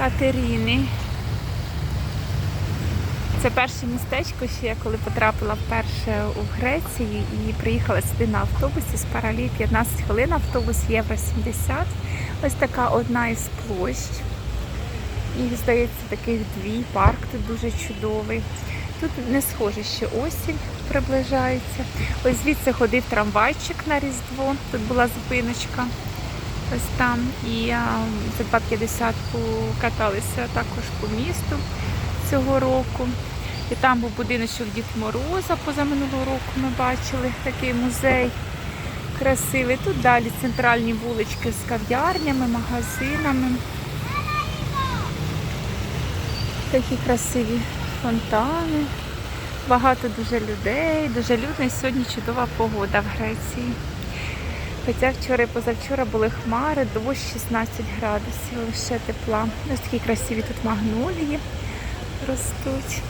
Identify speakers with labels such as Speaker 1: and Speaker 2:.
Speaker 1: Катерини. Це перше містечко, ще я коли потрапила вперше у Грецію і приїхала сюди на автобусі з паралі 15 хвилин, автобус Євро 70. Ось така одна із площ. Їх, здається, таких дві. Парк тут дуже чудовий. Тут не схоже, що осінь приближається. Ось звідси ходив трамвайчик на Різдво. Тут була зупиночка. Ось там. І а, за 2,50 покаталися також по місту цього року. І там був будиночок Дід Мороза позаминулого року ми бачили такий музей красивий. Тут далі центральні вулички з кав'ярнями, магазинами. Такі красиві фонтани. Багато дуже людей, дуже людно. І сьогодні чудова погода в Греції. Хоча вчора і позавчора були хмари, дощ 16 градусів, лише тепла. Ось такі красиві тут магнолії ростуть.